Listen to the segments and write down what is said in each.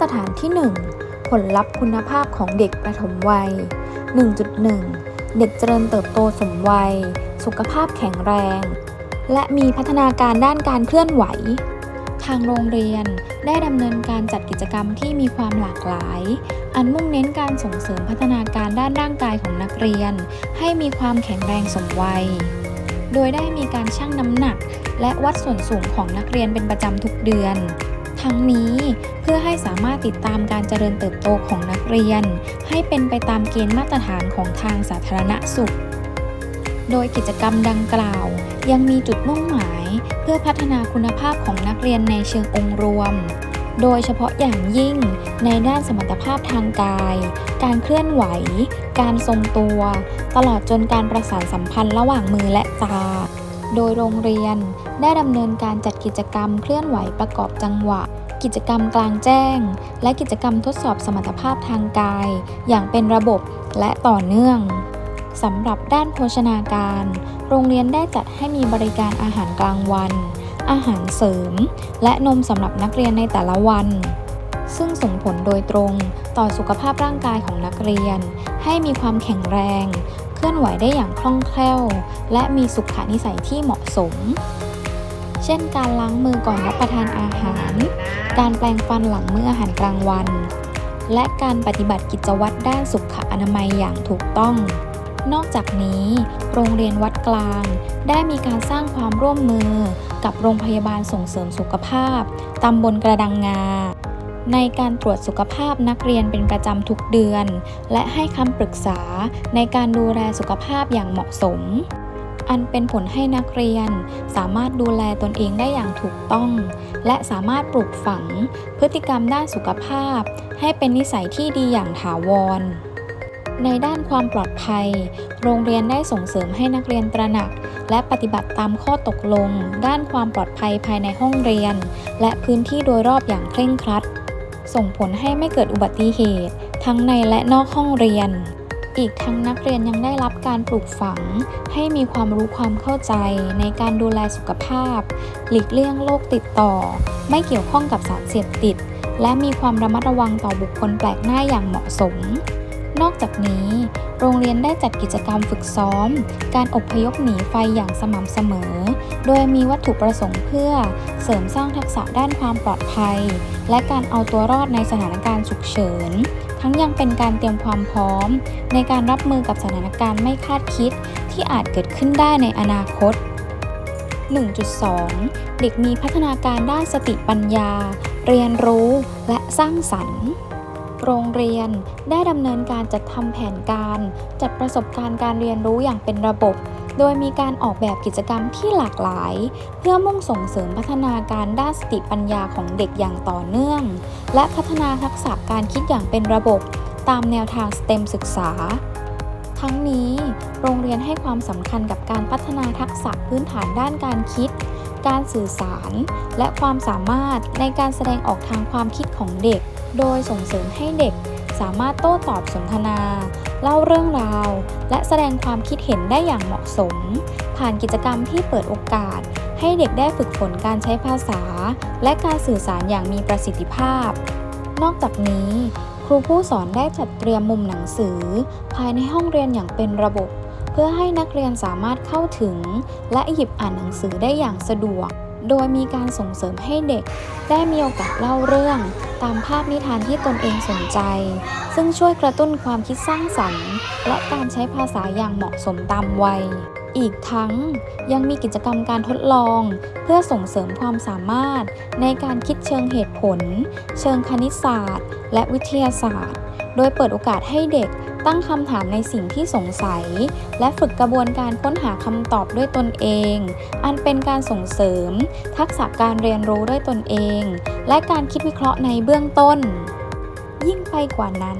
ตรฐานที่ 1 ผลลัพธ์คุณภาพของเด็กประถมวัย 1.1 เด็กเจริญเติบโตสมวัย สุขภาพแข็งแรง และมีพัฒนาการด้านการเคลื่อนไหว ทางโรงเรียนได้ดำเนินการจัดกิจกรรมที่มีความหลากหลาย อันมุ่งเน้นการส่งเสริมพัฒนาการด้านร่างกายของนักเรียน ให้มีความแข็งแรงสมวัย โดยได้มีการชั่งน้ำหนัก และวัดส่วนสูงของนักเรียนเป็นประจำทุกเดือน ทั้งนี้เพื่อให้สามารถติดตามการเจริญเติบโตของนักเรียน ให้เป็นไปตามเกณฑ์มาตรฐานของทางสาธารณสุข โดยกิจกรรมดังกล่าว ยังมีจุดมุ่งหมาย เพื่อพัฒนาคุณภาพของนักเรียนในเชิงองค์รวม โดยเฉพาะอย่างยิ่งในด้านสมรรถภาพทางกาย การเคลื่อนไหว การทรงตัว ตลอดจนการประสานสัมพันธ์ระหว่างมือและตา โดยโรงเรียนได้ดำเนินการจัดกิจกรรมเคลื่อนไหวประกอบจังหวะ กิจกรรมกลางแจ้ง และกิจกรรมทดสอบสมรรถภาพทางกาย อย่างเป็นระบบและต่อเนื่องสำหรับด้านโภชนาการ โรงเรียนได้จัดให้มีบริการอาหารกลางวัน อาหารเสริม และนมสำหรับนักเรียนในแต่ละวัน ซึ่งส่งผลโดยตรงต่อสุขภาพร่างกายของนักเรียน ให้มีความแข็งแรง เคลื่อนไหวได้อย่างคล่องแคล่ว และมีสุขนิสัยที่เหมาะสม เช่น การล้างมือก่อนรับประทานอาหาร การแปรงฟันหลังมื้ออาหารกลางวัน และการปฏิบัติกิจวัตรด้านสุขอนามัยอย่างถูกต้อง นอกจากนี้ โรงเรียนวัดกลาง ได้มีการสร้างความร่วมมือกับโรงพยาบาลส่งเสริมสุขภาพ ตำบลกระดังงา ในการตรวจสุขภาพนักเรียนเป็นประจำทุกเดือน และให้คำปรึกษาในการดูแลสุขภาพอย่างเหมาะสม อันเป็นผลให้นักเรียนสามารถดูแลตนเองได้อย่างถูกต้อง และสามารถปลูกฝังพฤติกรรมด้านสุขภาพ ให้เป็นนิสัยที่ดีอย่างถาวรในด้านความปลอดภัย โรงเรียนได้ส่งเสริมให้นักเรียนตระหนัก และปฏิบัติตามข้อตกลง ด้านความปลอดภัยภายในห้องเรียน และพื้นที่โดยรอบอย่างเคร่งครัด ส่งผลให้ไม่เกิดอุบัติเหตุ ทั้งในและนอกห้องเรียน อีกทั้งนักเรียนยังได้รับการปลูกฝัง ให้มีความรู้ความเข้าใจในการดูแลสุขภาพ หลีกเลี่ยงโรคติดต่อ ไม่เกี่ยวข้องกับสารเสพติด และมีความระมัดระวังต่อบุคคลแปลกหน้าอย่างเหมาะสม นอกจากนี้ โรงเรียนได้จัดกิจกรรมฝึกซ้อม การอบพยพหนีไฟอย่างสม่ำเสมอ โดยมีวัตถุประสงค์เพื่อเสริมสร้างทักษะด้านความปลอดภัย และการเอาตัวรอดในสถานการณ์ฉุกเฉิน ทั้งยังเป็นการเตรียมความพร้อม ในการรับมือกับสถานการณ์ไม่คาดคิด ที่อาจเกิดขึ้นได้ในอนาคต 1.2 เด็กมีพัฒนาการด้านสติปัญญา เรียนรู้และสร้างสรรค์ โรงเรียนได้ดำเนินการจัดทำแผนการ จัดประสบการณ์การเรียนรู้อย่างเป็นระบบ โดยมีการออกแบบกิจกรรมที่หลากหลาย เพื่อมุ่งส่งเสริมพัฒนาการด้านสติปัญญาของเด็กอย่างต่อเนื่อง และพัฒนาทักษะการคิดอย่างเป็นระบบ ตามแนวทาง STEM ศึกษา ทั้งนี้ โรงเรียนให้ความสำคัญกับการพัฒนาทักษะพื้นฐานด้านการคิด การสื่อสาร และความสามารถในการแสดงออกทางความคิดของเด็ก โดยส่งเสริมให้เด็กสามารถโต้ตอบสนทนา เล่าเรื่องราว และแสดงความคิดเห็นได้อย่างเหมาะสม ผ่านกิจกรรมที่เปิดโอกาส ให้เด็กได้ฝึกฝนการใช้ภาษา และการสื่อสารอย่างมีประสิทธิภาพ นอกจากนี้ ครูผู้สอนได้จัดเตรียมมุมหนังสือ ภายในห้องเรียนอย่างเป็นระบบ เพื่อให้นักเรียนสามารถเข้าถึง และหยิบอ่านหนังสือได้อย่างสะดวก โดยมีการส่งเสริมให้เด็ก ได้มีโอกาสเล่าเรื่อง ตามภาพนิทานที่ตนเองสนใจ ซึ่งช่วยกระตุ้นความคิดสร้างสรรค์ และการใช้ภาษาอย่างเหมาะสมตามวัย อีกทั้งยังมีกิจกรรมการทดลอง เพื่อส่งเสริมความสามารถในการคิดเชิงเหตุผล เชิงคณิตศาสตร์ และวิทยาศาสตร์ โดยเปิดโอกาสให้เด็กตั้งคำถามในสิ่งที่สงสัย และฝึกกระบวนการค้นหาคำตอบด้วยตนเอง อันเป็นการส่งเสริม ทักษะการเรียนรู้ด้วยตนเอง และการคิดวิเคราะห์ในเบื้องต้น ยิ่งไปกว่านั้น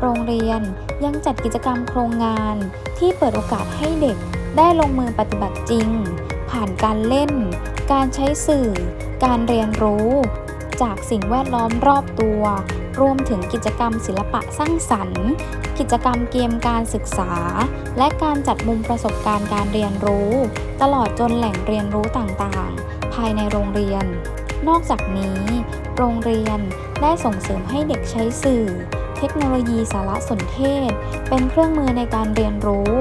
โรงเรียนยังจัดกิจกรรมโครงงานที่เปิดโอกาสให้เด็ก ได้ลงมือปฏิบัติจริง ผ่านการเล่น การใช้สื่อ การเรียนรู้ จากสิ่งแวดล้อมรอบตัว รวมถึงกิจกรรมศิลปะสร้างสรรค์ กิจกรรมเกมการศึกษา และการจัดมุมประสบการณ์การเรียนรู้ ตลอดจนแหล่งเรียนรู้ต่างๆ ภายในโรงเรียน นอกจากนี้ โรงเรียนได้ส่งเสริมให้เด็กใช้สื่อ เทคโนโลยีสารสนเทศ เป็นเครื่องมือในการเรียนรู้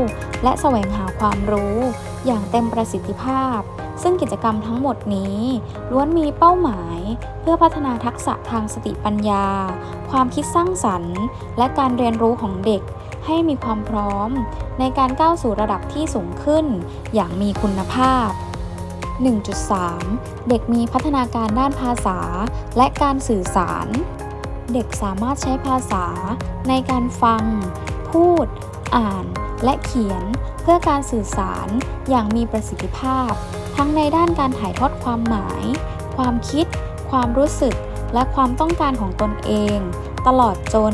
และแสวงหาความรู้ อย่างเต็มประสิทธิภาพ ซึ่งกิจกรรมทั้งหมดนี้ ล้วนมีเป้าหมาย เพื่อพัฒนาทักษะทางสติปัญญา ความคิดสร้างสรรค์ และการเรียนรู้ของเด็ก ให้มีความพร้อม ในการก้าวสู่ระดับที่สูงขึ้น อย่างมีคุณภาพ1.3 เด็กมีพัฒนาการด้านภาษาและการสื่อสาร เด็กสามารถใช้ภาษาในการฟัง พูด อ่าน และเขียน เพื่อการสื่อสารอย่างมีประสิทธิภาพ ทั้งในด้านการถ่ายทอดความหมาย ความคิด ความรู้สึก และความต้องการของตนเอง ตลอดจน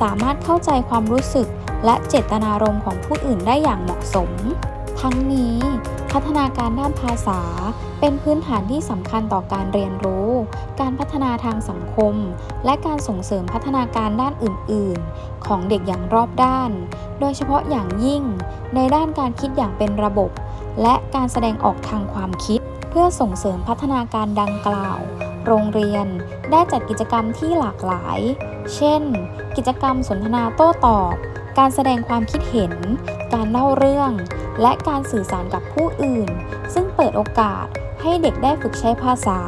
สามารถเข้าใจความรู้สึก และเจตนารมณ์ของผู้อื่นได้อย่างเหมาะสม ทั้งนี้ พัฒนาการด้านภาษา เป็นพื้นฐานที่สำคัญต่อการเรียนรู้ การพัฒนาทางสังคม และการส่งเสริมพัฒนาการด้านอื่น ๆ ของเด็กอย่างรอบด้าน โดยเฉพาะอย่างยิ่ง ในด้านการคิดอย่างเป็นระบบ และการแสดงออกทางความคิด เพื่อส่งเสริมพัฒนาการดังกล่าว โรงเรียนได้จัดกิจกรรมที่หลากหลาย เช่น กิจกรรมสนทนาโต้ตอบ การแสดงความคิดเห็น การเล่าเรื่อง และการสื่อสารกับผู้อื่น ซึ่งเปิดโอกาส ให้เด็กได้ฝึกใช้ภาษา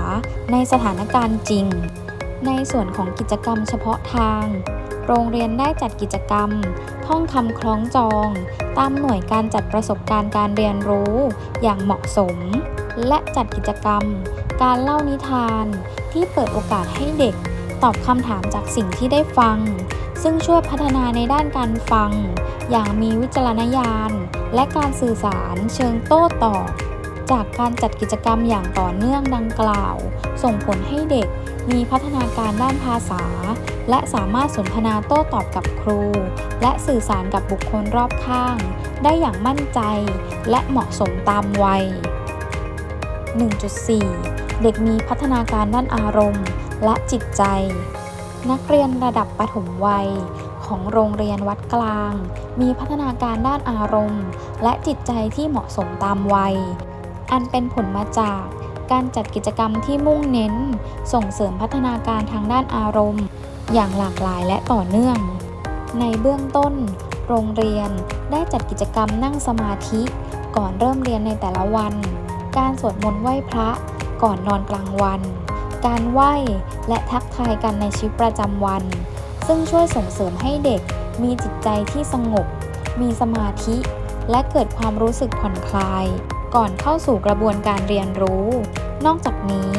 ในสถานการณ์จริง ในส่วนของกิจกรรมเฉพาะทาง โรงเรียนได้จัดกิจกรรม ท่องคำคล้องจอง ตามหน่วยการจัดประสบการณ์การเรียนรู้อย่างเหมาะสม และจัดกิจกรรม การเล่านิทานที่เปิดโอกาสให้เด็กตอบคำถามจากสิ่งที่ได้ฟัง ซึ่งช่วยพัฒนาในด้านการฟัง อย่างมีวิจารณญาณ และการสื่อสารเชิงโต้ตอบ จากการจัดกิจกรรมอย่างต่อเนื่องดังกล่าว ส่งผลให้เด็กมีพัฒนาการด้านภาษา และสามารถสนทนาโต้ตอบกับครู และสื่อสารกับบุคคลรอบข้าง ได้อย่างมั่นใจ และเหมาะสมตามวัย 1.4 เด็กมีพัฒนาการด้านอารมณ์ และจิตใจ นักเรียนระดับปฐมวัยของโรงเรียนวัดกลาง มีพัฒนาการด้านอารมณ์ และจิตใจที่เหมาะสมตามวัย อันเป็นผลมาจากการจัดกิจกรรมที่มุ่งเน้น ส่งเสริมพัฒนาการทางด้านอารมณ์ อย่างหลากหลายและต่อเนื่อง ในเบื้องต้น โรงเรียนได้จัดกิจกรรมนั่งสมาธิ ก่อนเริ่มเรียนในแต่ละวัน การสวดมนต์ไหว้พระ ก่อนนอนกลางวัน การไหว้และทักทายกันในชีวิตประจำวัน ซึ่งช่วยส่งเสริมให้เด็กมีจิตใจที่สงบ มีสมาธิ และเกิดความรู้สึกผ่อนคลาย ก่อนเข้าสู่กระบวนการเรียนรู้ นอกจากนี้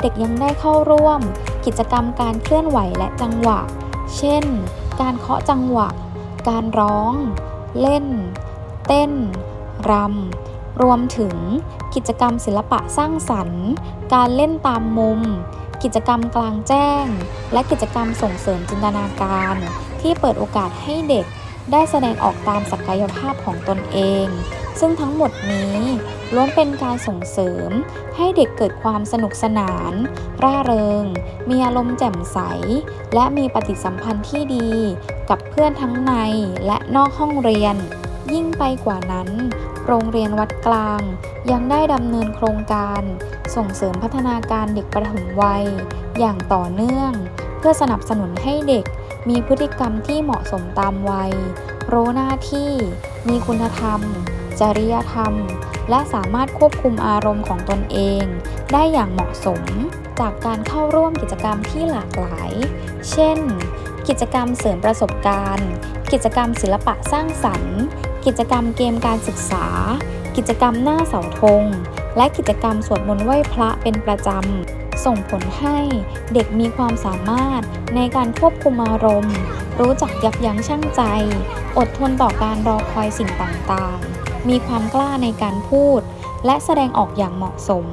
เด็กยังได้เข้าร่วม กิจกรรมการเคลื่อนไหวและจังหวะ เช่น การเคาะจังหวะ การร้อง เล่น เต้น รำ รวมถึง กิจกรรมศิลปะสร้างสรรค์ การเล่นตามมุม กิจกรรมกลางแจ้ง และกิจกรรมส่งเสริมจินตนาการ ที่เปิดโอกาสให้เด็ก ได้แสดงออกตามศักยภาพของตนเอง ซึ่งทั้งหมดนี้ล้วนเป็นการส่งเสริม ให้เด็กเกิดความสนุกสนาน ร่าเริง มีอารมณ์แจ่มใส และมีปฏิสัมพันธ์ที่ดี กับเพื่อนทั้งในและนอกห้องเรียน ยิ่งไปกว่านั้น โรงเรียนวัดกลาง ยังได้ดำเนินโครงการ ส่งเสริมพัฒนาการเด็กประถมวัย อย่างต่อเนื่อง เพื่อสนับสนุนให้เด็ก มีพฤติกรรมที่เหมาะสมตามวัย รู้หน้าที่ มีคุณธรรม จริยธรรม และสามารถควบคุมอารมณ์ของตนเอง ได้อย่างเหมาะสม จากการเข้าร่วมกิจกรรมที่หลากหลาย เช่น กิจกรรมเสริมประสบการณ์ กิจกรรมศิลปะสร้างสรรค์ กิจกรรมเกมการศึกษา กิจกรรมหน้าเสาธง และกิจกรรมสวดมนต์ไหว้พระเป็นประจำ ส่งผลให้เด็กมีความสามารถในการควบคุมอารมณ์ รู้จักยับยั้งชั่งใจ อดทนต่อการรอคอยสิ่งต่างๆ มีความกล้าในการพูด และแสดงออกอย่างเหมาะสม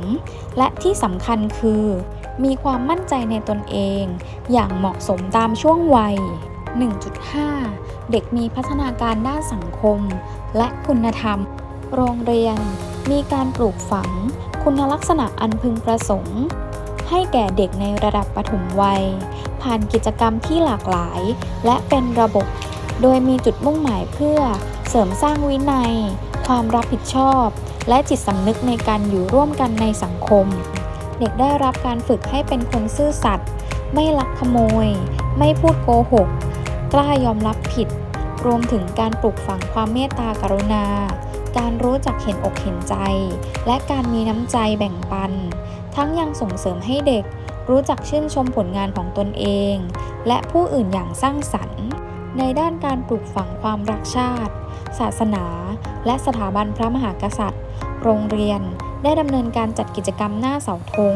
และที่สำคัญคือ มีความมั่นใจในตนเอง อย่างเหมาะสมตามช่วงวัย 1.5 เด็กมีพัฒนาการด้านสังคม และคุณธรรม โรงเรียน มีการปลูกฝัง คุณลักษณะอันพึงประสงค์ ให้แก่เด็กในระดับปฐมวัย ผ่านกิจกรรมที่หลากหลาย และเป็นระบบ โดยมีจุดมุ่งหมายเพื่อเสริมสร้างวินัย ความรับผิดชอบ และจิตสำนึกในการอยู่ร่วมกันในสังคม เด็กได้รับการฝึกให้เป็นคนซื่อสัตย์ไม่ลักขโมย ไม่พูดโกหก กล้ายอมรับผิด รวมถึงการปลูกฝังความเมตตากรุณา การรู้จักเห็นอกเห็นใจ และการมีน้ำใจแบ่งปัน ทั้งยังส่งเสริมให้เด็กรู้จักชื่นชมผลงานของตนเอง และผู้อื่นอย่างสร้างสรรค์ ในด้านการปลูกฝังความรักชาติ ศาสนา และสถาบันพระมหากษัตริย์ โรงเรียนได้ดำเนินการจัดกิจกรรมหน้าเสาธง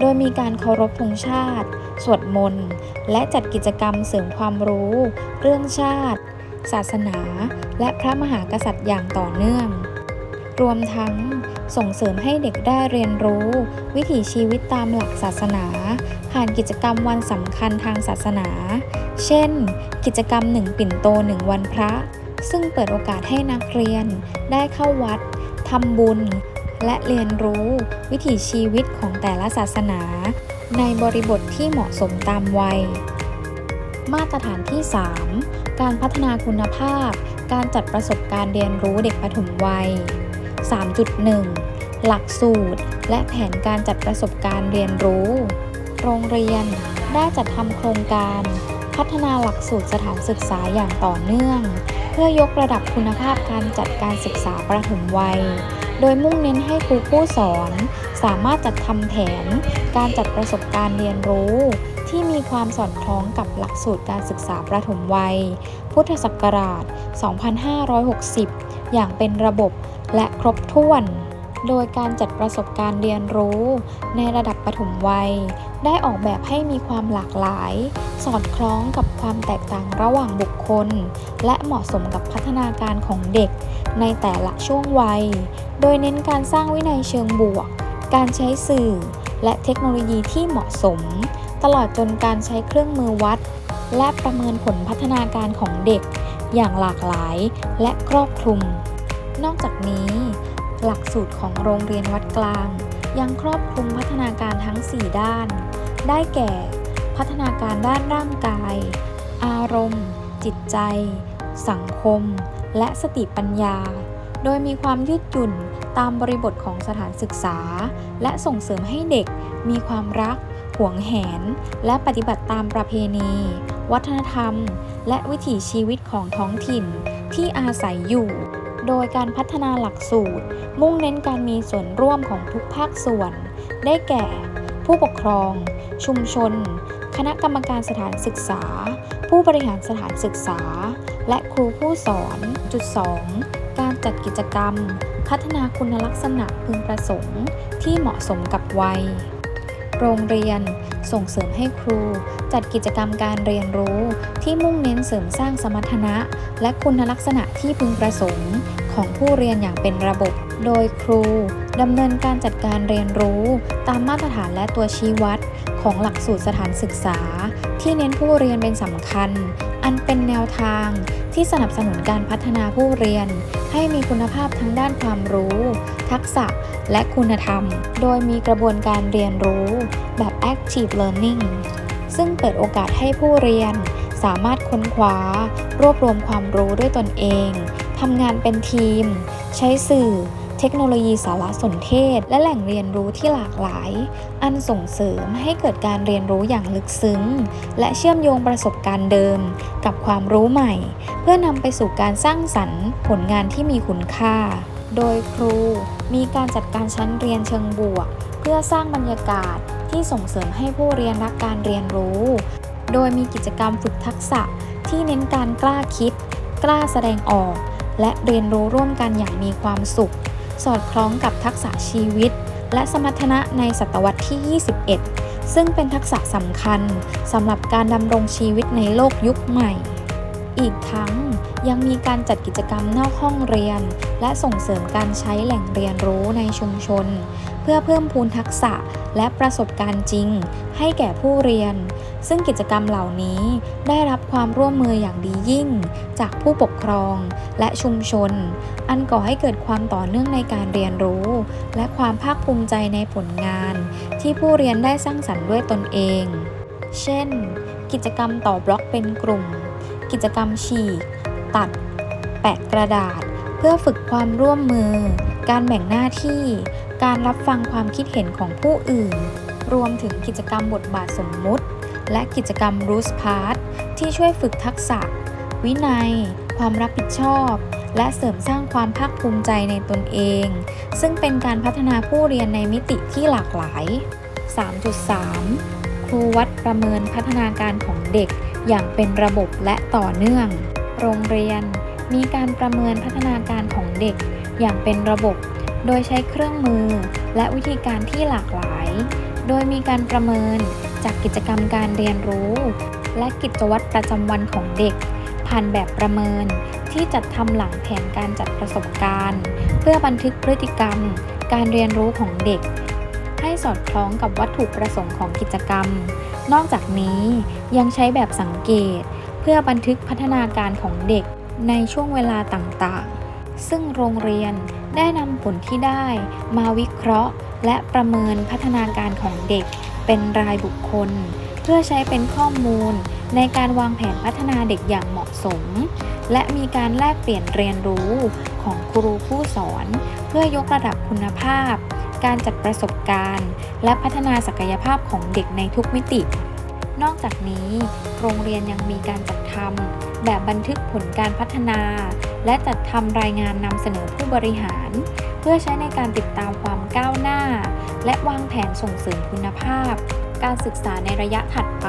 โดยมีการเคารพธงชาติ สวดมนต์ และจัดกิจกรรมเสริมความรู้ เรื่องชาติ ศาสนา และพระมหากษัตริย์อย่างต่อเนื่อง รวมทั้ง ส่งเสริมให้เด็กได้เรียนรู้ วิถีชีวิตตามหลักศาสนา ผ่านกิจกรรมวันสำคัญทางศาสนา เช่น กิจกรรมหนึ่งปิ่นโตหนึ่งวันพระ ซึ่งเปิดโอกาสให้นักเรียน ได้เข้าวัดทำบุญ และเรียนรู้วิถีชีวิตของแต่ละศาสนา ในบริบทที่เหมาะสมตามวัย มาตรฐานที่ 3 การพัฒนาคุณภาพ การจัดประสบการณ์เรียนรู้เด็กปฐมวัย 3.1 หลักสูตร และแผนการจัดประสบการณ์เรียนรู้ โรงเรียนได้จัดทำโครงการ พัฒนาหลักสูตรสถานศึกษาอย่างต่อเนื่อง เพื่อยกระดับคุณภาพการจัดการศึกษาประถมวัย โดยมุ่งเน้นให้ครูผู้สอน สามารถจัดทำแผน การจัดประสบการณ์เรียนรู้ ที่มีความสอดคล้องกับหลักสูตรการศึกษาประถมวัย พุทธศักราช 2560 อย่างเป็นระบบ และครบถ้วน โดยการจัดประสบการณ์เรียนรู้ ในระดับปฐมวัย ได้ออกแบบให้มีความหลากหลาย สอดคล้องกับความแตกต่างระหว่างบุคคล และเหมาะสมกับพัฒนาการของเด็ก ในแต่ละช่วงวัย โดยเน้นการสร้างวินัยเชิงบวก การใช้สื่อ และเทคโนโลยีที่เหมาะสม ตลอดจนการใช้เครื่องมือวัด และประเมินผลพัฒนาการของเด็ก อย่างหลากหลายและครอบคลุม นอกจากนี้ หลักสูตรของโรงเรียนวัดกลาง ยังครอบคลุมพัฒนาการทั้ง 4 ด้าน ได้แก่ พัฒนาการด้านร่างกาย อารมณ์ จิตใจ สังคม และสติปัญญา โดยมีความยืดหยุ่นตามบริบทของสถานศึกษา และส่งเสริมให้เด็กมีความรัก หวงแหน และปฏิบัติตามประเพณี วัฒนธรรม และวิถีชีวิตของท้องถิ่นที่อาศัยอยู่ โดยการพัฒนาหลักสูตร มุ่งเน้นการมีส่วนร่วมของทุกภาคส่วน ได้แก่ ผู้ปกครอง ชุมชน คณะกรรมการสถานศึกษา ผู้บริหารสถานศึกษา และครูผู้สอน จุด 2 การจัดกิจกรรม พัฒนาคุณลักษณะพึงประสงค์ ที่เหมาะสมกับวัย โรงเรียนส่งเสริมให้ครู จัดกิจกรรมการเรียนรู้ที่มุ่งเน้นเสริมสร้างสมรรถนะ และคุณลักษณะที่พึงประสงค์ ของผู้เรียนอย่างเป็นระบบ โดยครูดำเนินการจัดการเรียนรู้ ตามมาตรฐานและตัวชี้วัด ของหลักสูตรสถานศึกษา ที่เน้นผู้เรียนเป็นสำคัญ อันเป็นแนวทางที่สนับสนุนการพัฒนาผู้เรียน ให้มีคุณภาพทั้งด้านความรู้ ทักษะและคุณธรรม โดยมีกระบวนการเรียนรู้ แบบ active learning ซึ่งเปิดโอกาสให้ผู้เรียน สามารถค้นคว้า รวบรวมความรู้ด้วยตนเองทำงานเป็นทีม ใช้สื่อ เทคโนโลยีสารสนเทศ และแหล่งเรียนรู้ที่หลากหลาย อันส่งเสริมให้เกิดการเรียนรู้อย่างลึกซึ้ง และเชื่อมโยงประสบการณ์เดิม กับความรู้ใหม่ เพื่อนำไปสู่การสร้างสรรค์ผลงานที่มีคุณค่า โดยครูมีการจัดการชั้นเรียนเชิงบวก เพื่อสร้างบรรยากาศ ที่ส่งเสริมให้ผู้เรียนรักการเรียนรู้ โดยมีกิจกรรมฝึกทักษะที่เน้นการกล้าคิด กล้าแสดงออก และเรียนรู้ร่วมกันอย่างมีความสุข สอดคล้องกับทักษะชีวิต และสมรรถนะในศตวรรษที่ 21 ซึ่งเป็นทักษะสำคัญสำหรับการดำรงชีวิตในโลกยุคใหม่ อีกทั้งยังมีการจัดกิจกรรมนอกห้องเรียน และส่งเสริมการใช้แหล่งเรียนรู้ในชุมชน เพื่อเพิ่มพูนทักษะและประสบการณ์จริง ให้แก่ผู้เรียน ซึ่งกิจกรรมเหล่านี้ได้รับความร่วมมืออย่างดียิ่ง จากผู้ปกครองและชุมชน อันก่อให้เกิดความต่อเนื่องในการเรียนรู้ และความภาคภูมิใจในผลงาน ที่ผู้เรียนได้สร้างสรรค์ด้วยตนเอง เช่น กิจกรรมต่อบล็อกเป็นกลุ่ม กิจกรรมฉีก ตัด แปะกระดาษ เพื่อฝึกความร่วมมือ การแบ่งหน้าที่ การรับฟังความคิดเห็นของผู้อื่น รวมถึงกิจกรรมบทบาทสมมุติ และกิจกรรม r o o s p a r t ที่ช่วยฝึกทักษะ วินัย ความรับผิดชอบ และเสริมสร้างความภาคภูมิใจในตนเอง ซึ่งเป็นการพัฒนาผู้เรียนในมิติที่หลากหลาย 3.3 ครูวัดประเมินพัฒนาการของเด็กอย่างเป็นระบบและต่อเนื่อง โรงเรียน มีการประเมินพัฒนาการของเด็กอย่างเป็นระบบ โดยใช้เครื่องมือและวิธีการที่หลากหลาย โดยมีการประเมินจากกิจกรรมการเรียนรู้ และกิจวัตรประจำวันของเด็ก ผ่านแบบประเมินที่จัดทำหลังแผนการจัดประสบการณ์ เพื่อบันทึกพฤติกรรม การเรียนรู้ของเด็ก ให้สอดคล้องกับวัตถุประสงค์ของกิจกรรม นอกจากนี้ยังใช้แบบสังเกต เพื่อบันทึกพัฒนาการของเด็กในช่วงเวลาต่างๆ ซึ่งโรงเรียน ได้นำผลที่ได้มาวิเคราะห์ และประเมินพัฒนาการของเด็กเป็นรายบุคคล เพื่อใช้เป็นข้อมูลในการวางแผนพัฒนาเด็กอย่างเหมาะสม และมีการแลกเปลี่ยนเรียนรู้ของครูผู้สอน เพื่อยกระดับคุณภาพ การจัดประสบการณ์ และพัฒนาศักยภาพของเด็กในทุกมิติ นอกจากนี้ โรงเรียนยังมีการจัดทำแบบบันทึกผลการพัฒนา และจัดทำรายงานนำเสนอผู้บริหาร เพื่อใช้ในการติดตามความก้าวหน้า และวางแผนส่งเสริมคุณภาพ การศึกษาในระยะถัดไป